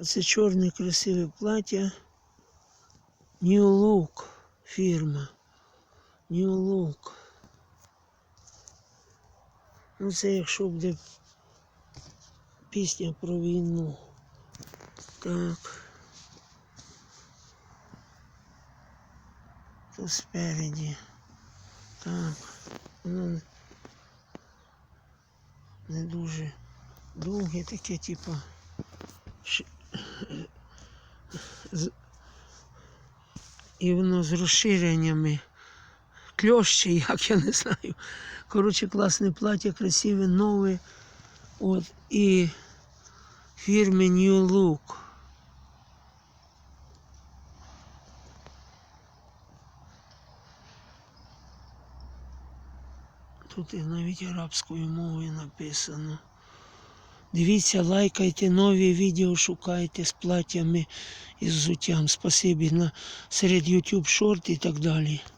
А це чорне красиве плаття. New Look фірма. New Look. Ну це якщо буде пісня про війну. Так. Тут спереді. Так. Воно не дуже довге таке, типу. І воно з розширеннями. Кльоще, як я не знаю. Коротше, класне плаття, красиве, нове. От, і фірми New Look. Тут і навіть арабською мовою написано. Дивіться, лайкайте нові відео, шукайте з платтями і з взуттям. Спасибі на серед YouTube шорт і так далі.